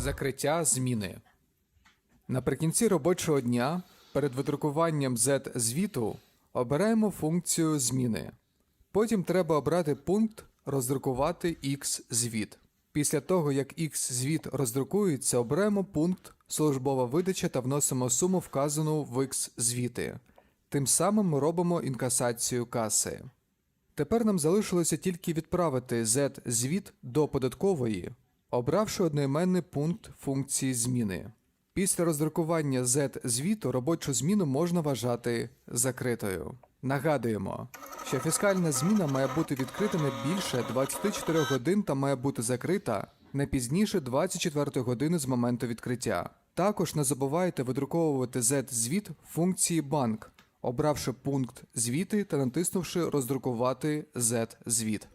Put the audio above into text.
Закриття зміни. Наприкінці робочого дня перед видрукуванням Z-звіту обираємо функцію зміни. Потім треба обрати пункт Роздрукувати X-звіт. Після того, як X-звіт роздрукується, обираємо пункт Службова видача та вносимо суму, вказану в X-звіти. Тим самим ми робимо інкасацію каси. Тепер нам залишилося тільки відправити Z-звіт до податкової, обравши одноіменний пункт функції зміни. Після роздрукування Z-звіту робочу зміну можна вважати закритою. Нагадуємо, що фіскальна зміна має бути відкрита не більше 24 годин та має бути закрита не пізніше 24 години з моменту відкриття. Також не забувайте видруковувати Z-звіт функції банк, обравши пункт звіти та натиснувши роздрукувати Z-звіт.